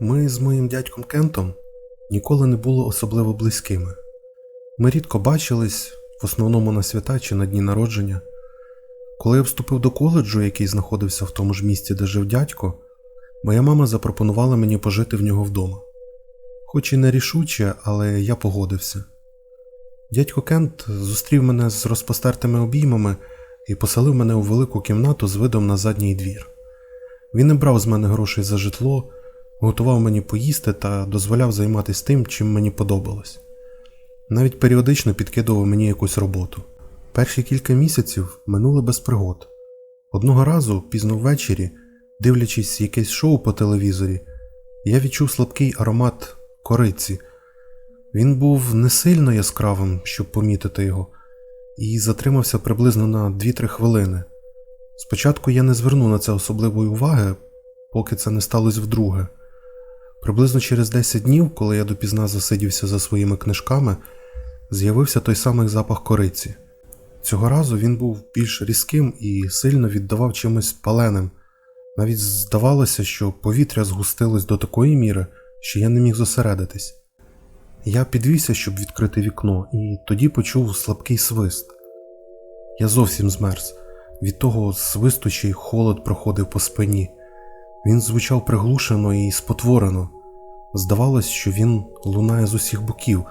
Ми з моїм дядьком Кентом ніколи не були особливо близькими. Ми рідко бачились, в основному на свята чи на дні народження. Коли я вступив до коледжу, який знаходився в тому ж місці, де жив дядько, моя мама запропонувала мені пожити в нього вдома. Хоч і не рішуче, але я погодився. Дядько Кент зустрів мене з розпостертими обіймами і поселив мене у велику кімнату з видом на задній двір. Він не брав з мене грошей за житло, готував мені поїсти та дозволяв займатися тим, чим мені подобалось. Навіть періодично підкидував мені якусь роботу. Перші кілька місяців минули без пригод. Одного разу, пізно ввечері, дивлячись якесь шоу по телевізорі, я відчув слабкий аромат кориці. Він був не сильно яскравим, щоб помітити його, і затримався приблизно на 2-3 хвилини. Спочатку я не звернув на це особливої уваги, поки це не сталося вдруге. Приблизно через 10 днів, коли я допізна засидівся за своїми книжками, з'явився той самий запах кориці. Цього разу він був більш різким і сильно віддавав чимось паленим. Навіть здавалося, що повітря згустилось до такої міри, що я не міг зосередитись. Я підвівся, щоб відкрити вікно, і тоді почув слабкий свист. Я зовсім змерз. Від того свисту ще й холод проходив по спині. Він звучав приглушено і спотворено. Здавалось, що він лунає з усіх боків,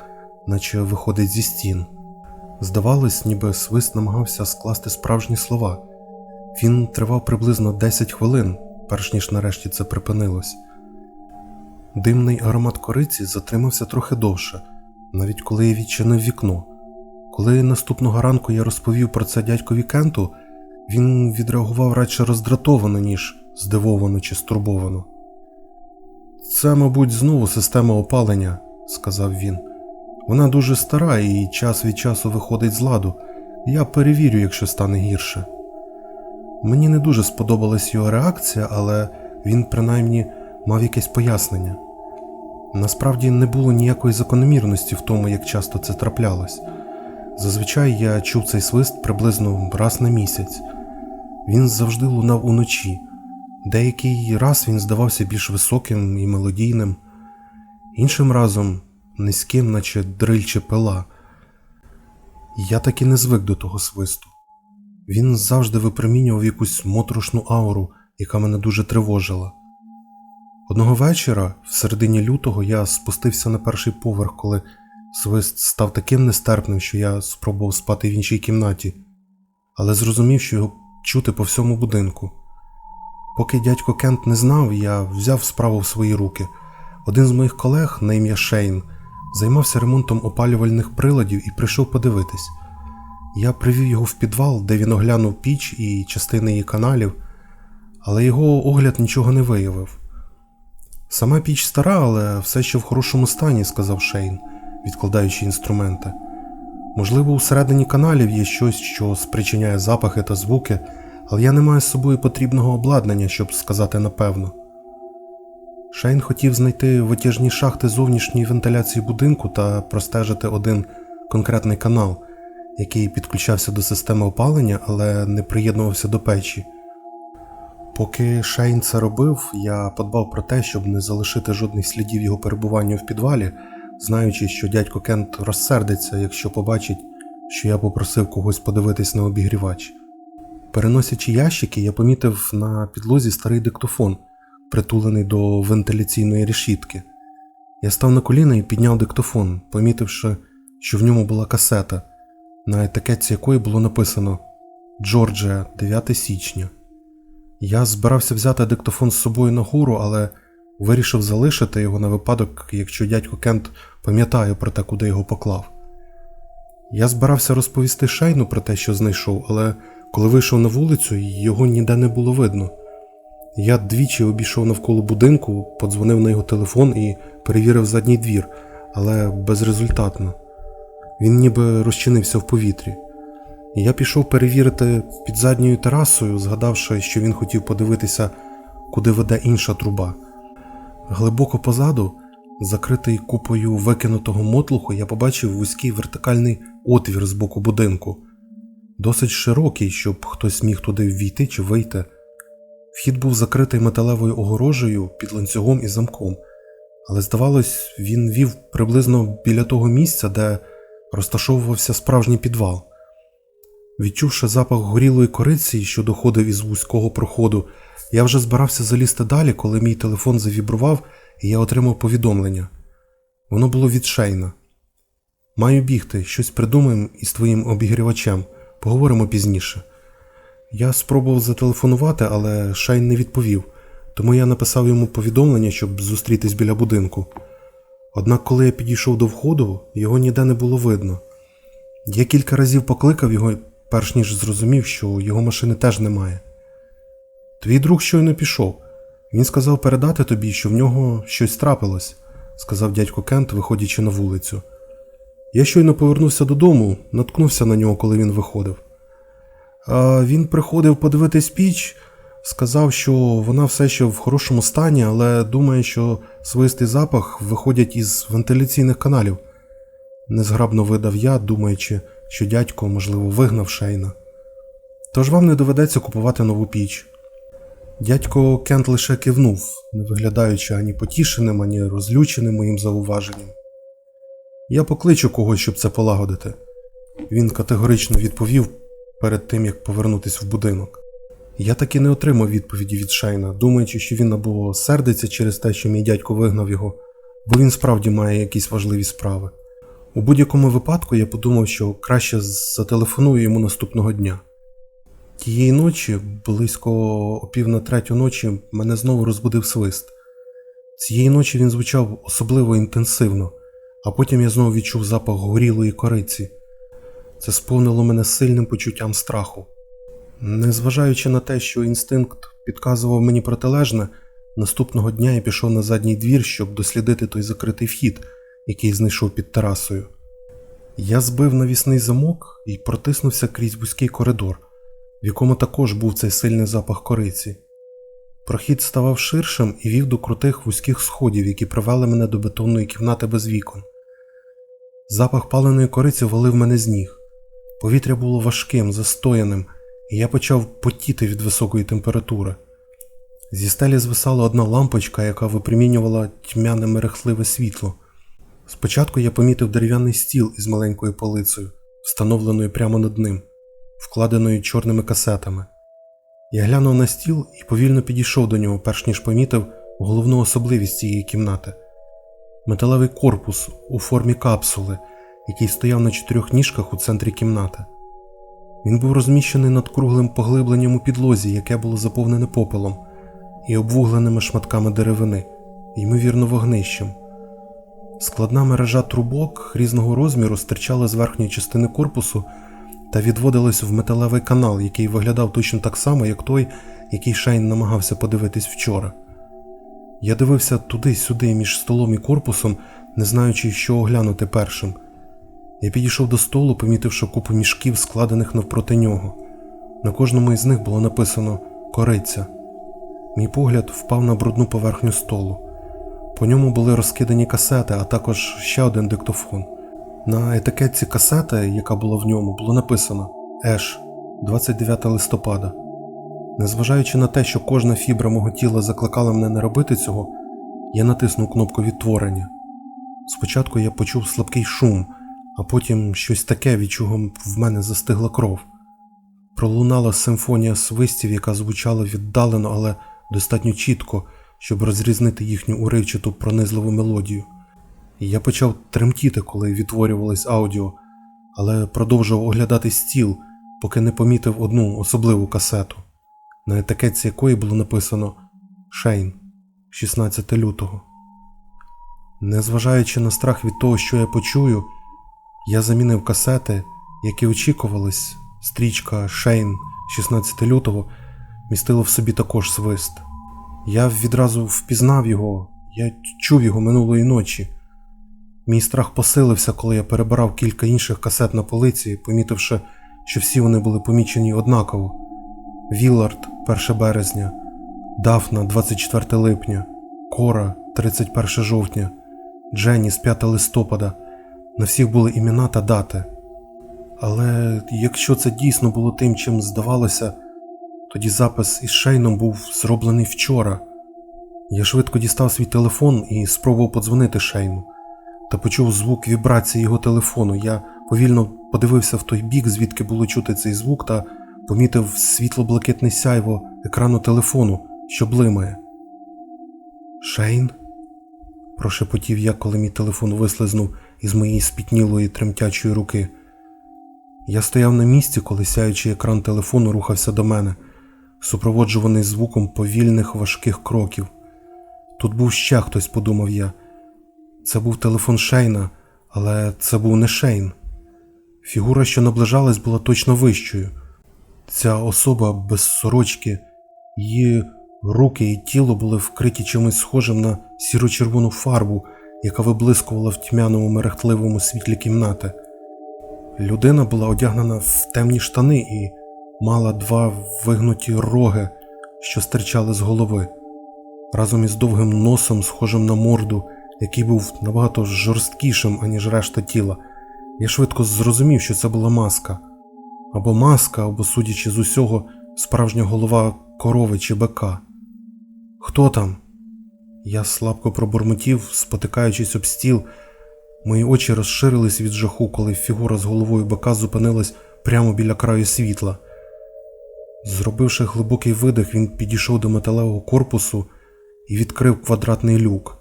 наче виходить зі стін. Здавалось, ніби свист намагався скласти справжні слова. Він тривав приблизно 10 хвилин, перш ніж нарешті це припинилось. Димний аромат кориці затримався трохи довше, навіть коли я відчинив вікно. Коли наступного ранку я розповів про це дядькові Кенту, він відреагував радше роздратовано, ніж здивовано чи стурбовано. Це, мабуть, знову система опалення, сказав він. Вона дуже стара і час від часу виходить з ладу. Я перевірю, якщо стане гірше. Мені не дуже сподобалась його реакція, але він принаймні мав якесь пояснення. Насправді не було ніякої закономірності в тому, як часто це траплялось. Зазвичай я чув цей свист приблизно раз на місяць. Він завжди лунав уночі. Деякий раз він здавався більш високим і мелодійним, іншим разом низьким, наче дриль чи пила. Я так і не звик до того свисту. Він завжди випромінював якусь моторошну ауру, яка мене дуже тривожила. Одного вечора, в середині лютого, я спустився на перший поверх, коли свист став таким нестерпним, що я спробував спати в іншій кімнаті, але зрозумів, що його чути по всьому будинку. Поки дядько Кент не знав, я взяв справу в свої руки. Один з моїх колег, на ім'я Шейн, займався ремонтом опалювальних приладів і прийшов подивитись. Я привів його в підвал, де він оглянув піч і частини її каналів, але його огляд нічого не виявив. Сама піч стара, але все ще в хорошому стані, сказав Шейн, відкладаючи інструменти. Можливо, усередині каналів є щось, що спричиняє запахи та звуки, але я не маю з собою потрібного обладнання, щоб сказати напевно. Шейн хотів знайти витяжні шахти зовнішньої вентиляції будинку та простежити один конкретний канал, який підключався до системи опалення, але не приєднувався до печі. Поки Шейн це робив, я подбав про те, щоб не залишити жодних слідів його перебування в підвалі, знаючи, що дядько Кент розсердиться, якщо побачить, що я попросив когось подивитись на обігрівач. Переносячи ящики, я помітив на підлозі старий диктофон, притулений до вентиляційної решітки. Я став на коліна і підняв диктофон, помітивши, що в ньому була касета, на етикетці якої було написано Джорджія, 9 січня. Я збирався взяти диктофон з собою на гору, але вирішив залишити його на випадок, якщо дядько Кент пам'ятає про те, куди його поклав. Я збирався розповісти Шейну про те, що знайшов, але коли вийшов на вулицю, його ніде не було видно. Я двічі обійшов навколо будинку, подзвонив на його телефон і перевірив задній двір, але безрезультатно. Він ніби розчинився в повітрі. Я пішов перевірити під задньою терасою, згадавши, що він хотів подивитися, куди веде інша труба. Глибоко позаду, закритий купою викинутого мотлуху, я побачив вузький вертикальний отвір з боку будинку, досить широкий, щоб хтось міг туди ввійти чи вийти. Вхід був закритий металевою огорожею під ланцюгом і замком, але здавалось, він вів приблизно біля того місця, де розташовувався справжній підвал. Відчувши запах горілої кориці, що доходив із вузького проходу, я вже збирався залізти далі, коли мій телефон завібрував, і я отримав повідомлення. Воно було від Шейна. Маю бігти, щось придумаємо із твоїм обігрівачем. Поговоримо пізніше. Я спробував зателефонувати, але Шайн не відповів, тому я написав йому повідомлення, щоб зустрітись біля будинку. Однак, коли я підійшов до входу, його ніде не було видно. Я кілька разів покликав його, перш ніж зрозумів, що його машини теж немає. Твій друг щойно пішов. Він сказав передати тобі, що в нього щось трапилось, сказав дядько Кент, виходячи на вулицю. Я щойно повернувся додому, наткнувся на нього, коли він виходив. А він приходив подивитись піч, сказав, що вона все ще в хорошому стані, але думає, що свистий запах виходять із вентиляційних каналів. Незграбно видав я, думаючи, що дядько, можливо, вигнав Шейна. Тож вам не доведеться купувати нову піч. Дядько Кент лише кивнув, не виглядаючи ані потішеним, ані розлюченим моїм зауваженням. Я покличу когось, щоб це полагодити. Він категорично відповів перед тим, як повернутися в будинок. Я таки не отримав відповіді від Шайна, думаючи, що він або сердиться через те, що мій дядько вигнав його, бо він справді має якісь важливі справи. У будь-якому випадку я подумав, що краще зателефоную йому наступного дня. Тієї ночі, близько о пів на третю ночі, мене знову розбудив свист. Цієї ночі він звучав особливо інтенсивно, а потім я знову відчув запах горілої кориці. Це сповнило мене сильним почуттям страху. Незважаючи на те, що інстинкт підказував мені протилежне, наступного дня я пішов на задній двір, щоб дослідити той закритий вхід, який знайшов під терасою. Я збив навісний замок і протиснувся крізь вузький коридор, в якому також був цей сильний запах кориці. Прохід ставав ширшим і вів до крутих вузьких сходів, які привели мене до бетонної кімнати без вікон. Запах паленої кориці валив мене з ніг. Повітря було важким, застояним, і я почав потіти від високої температури. Зі стелі звисала одна лампочка, яка випромінювала тьмяне мерехтливе світло. Спочатку я помітив дерев'яний стіл із маленькою полицею, встановленою прямо над ним, вкладеною чорними касетами. Я глянув на стіл і повільно підійшов до нього, перш ніж помітив головну особливість цієї кімнати металевий корпус у формі капсули, який стояв на чотирьох ніжках у центрі кімнати. Він був розміщений над круглим поглибленням у підлозі, яке було заповнене попелом, і обвугленими шматками деревини, ймовірно, вогнищем. Складна мережа трубок різного розміру стирчала з верхньої частини корпусу та відводилась в металевий канал, який виглядав точно так само, як той, який Шайн намагався подивитись вчора. Я дивився туди-сюди між столом і корпусом, не знаючи, що оглянути першим. Я підійшов до столу, помітивши купу мішків, складених навпроти нього. На кожному із них було написано Кориця. Мій погляд впав на брудну поверхню столу. По ньому були розкидані касети, а також ще один диктофон. На етикетці касети, яка була в ньому, було написано Еш, 29 листопада. Незважаючи на те, що кожна фібра мого тіла закликала мене не робити цього, я натиснув кнопку відтворення. Спочатку я почув слабкий шум, а потім щось таке, від чого в мене застигла кров. Пролунала симфонія свистів, яка звучала віддалено, але достатньо чітко, щоб розрізнити їхню уривчату пронизливу мелодію. Я почав тремтіти, коли відтворювалось аудіо, але продовжував оглядати стіл, поки не помітив одну особливу касету, на етикетці якої було написано Шейн, 16 лютого. Незважаючи на страх від того, що я почую, я замінив касети, які очікувались. Стрічка Шейн 16 лютого містила в собі також свист. Я відразу впізнав його, я чув його минулої ночі. Мій страх посилився, коли я перебирав кілька інших касет на полиці, помітивши, що всі вони були помічені однаково: Вілард 1 березня, Дафна 24 липня, Кора 31 жовтня, Дженіс 5 листопада. На всіх були імена та дати. Але якщо це дійсно було тим, чим здавалося, тоді запис із Шейном був зроблений вчора. Я швидко дістав свій телефон і спробував подзвонити Шейну, та почув звук вібрації його телефону. Я повільно подивився в той бік, звідки було чути цей звук, та помітив світло-блакитне сяйво екрану телефону, що блимає. Шейн? прошепотів я, коли мій телефон вислизнув із моєї спітнілої тремтячої руки. Я стояв на місці, коли сяючий екран телефону рухався до мене, супроводжуваний звуком повільних важких кроків. Тут був ще хтось, подумав я. Це був телефон Шейна, але це був не Шейн. Фігура, що наближалась, була точно вищою. Ця особа без сорочки, її руки і тіло були вкриті чимось схожим на сіро-червону фарбу, яка виблискувала в тьмяному мерехтливому світлі кімнати. Людина була одягнена в темні штани і мала два вигнуті роги, що стирчали з голови, разом із довгим носом, схожим на морду, який був набагато жорсткішим, аніж решта тіла. Я швидко зрозумів, що це була маска. Або маска, або, судячи з усього, справжня голова корови чи бика. Хто там? Я слабко пробурмотів, спотикаючись об стіл. Мої очі розширились від жаху, коли фігура з головою бика зупинилась прямо біля краю світла. Зробивши глибокий видих, він підійшов до металевого корпусу і відкрив квадратний люк.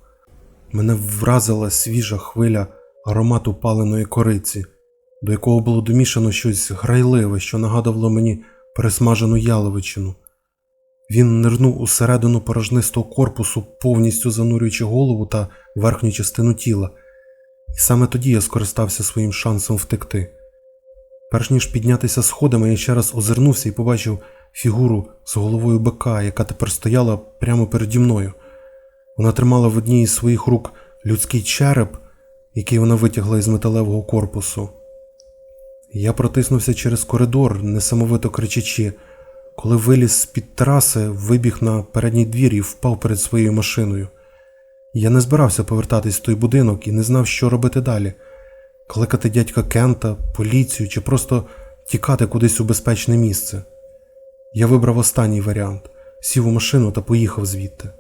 Мене вразила свіжа хвиля аромату паленої кориці, до якого було домішано щось грайливе, що нагадувало мені пересмажену яловичину. Він нирнув усередину порожнистого корпусу, повністю занурюючи голову та верхню частину тіла, і саме тоді я скористався своїм шансом втекти. Перш ніж піднятися сходами, я ще раз озирнувся і побачив фігуру з головою бика, яка тепер стояла прямо переді мною. Вона тримала в одній із своїх рук людський череп, який вона витягла із металевого корпусу. Я протиснувся через коридор, несамовито кричачи. Коли виліз з-під траси, вибіг на передній двір і впав перед своєю машиною. Я не збирався повертатись в той будинок і не знав, що робити далі кликати дядька Кента, поліцію чи просто тікати кудись у безпечне місце. Я вибрав останній варіант, сів у машину та поїхав звідти.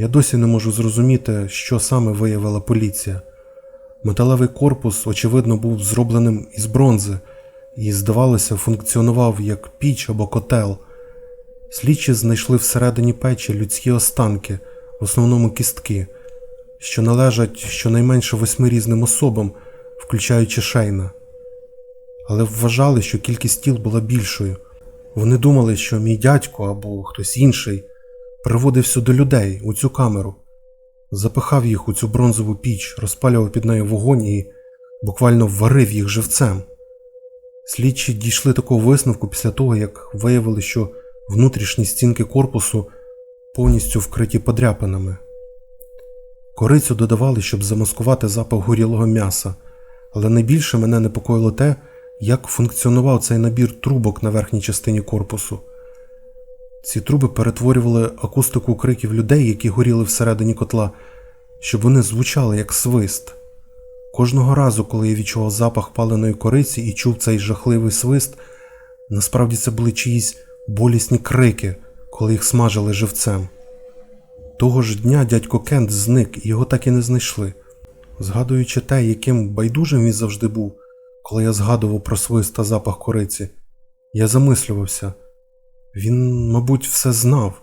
Я досі не можу зрозуміти, що саме виявила поліція. Металевий корпус, очевидно, був зробленим із бронзи і, здавалося, функціонував як піч або котел. Слідчі знайшли всередині печі людські останки, в основному кістки, що належать щонайменше восьми різним особам, включаючи шейна. Але вважали, що кількість тіл була більшою. Вони думали, що мій дядько або хтось інший приводив сюди людей у цю камеру, запихав їх у цю бронзову піч, розпалював під нею вогонь і буквально варив їх живцем. Слідчі дійшли такого висновку після того, як виявили, що внутрішні стінки корпусу повністю вкриті подряпинами. Корицю додавали, щоб замаскувати запах горілого м'яса, але найбільше мене непокоїло те, як функціонував цей набір трубок на верхній частині корпусу. Ці труби перетворювали акустику криків людей, які горіли всередині котла, щоб вони звучали як свист. Кожного разу, коли я відчував запах паленої кориці і чув цей жахливий свист, насправді це були чиїсь болісні крики, коли їх смажили живцем. Того ж дня дядько Кент зник і його так і не знайшли. Згадуючи те, яким байдужим він завжди був, коли я згадував про свист та запах кориці, я замислювався. Він, мабуть, все знав,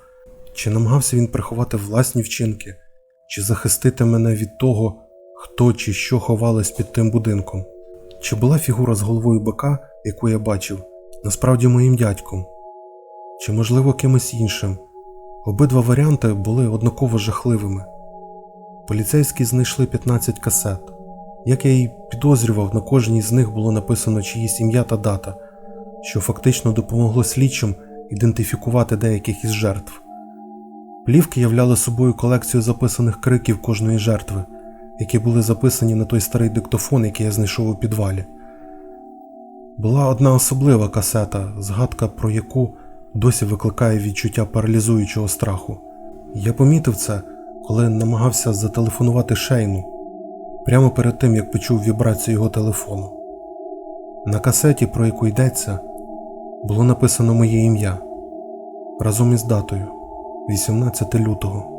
чи намагався він приховати власні вчинки, чи захистити мене від того, хто чи що ховалось під тим будинком. Чи була фігура з головою бика, яку я бачив, насправді моїм дядьком, чи, можливо, кимось іншим. Обидва варіанти були однаково жахливими. Поліцейські знайшли 15 касет. Як я й підозрював, на кожній з них було написано чиїсь ім'я та дата, що фактично допомогло слідчим ідентифікувати деяких із жертв. Плівки являли собою колекцію записаних криків кожної жертви, які були записані на той старий диктофон, який я знайшов у підвалі. Була одна особлива касета, згадка про яку досі викликає відчуття паралізуючого страху. Я помітив це, коли намагався зателефонувати Шейну прямо перед тим, як почув вібрацію його телефону. На касеті, про яку йдеться, було написано моє ім'я разом із датою 18 лютого.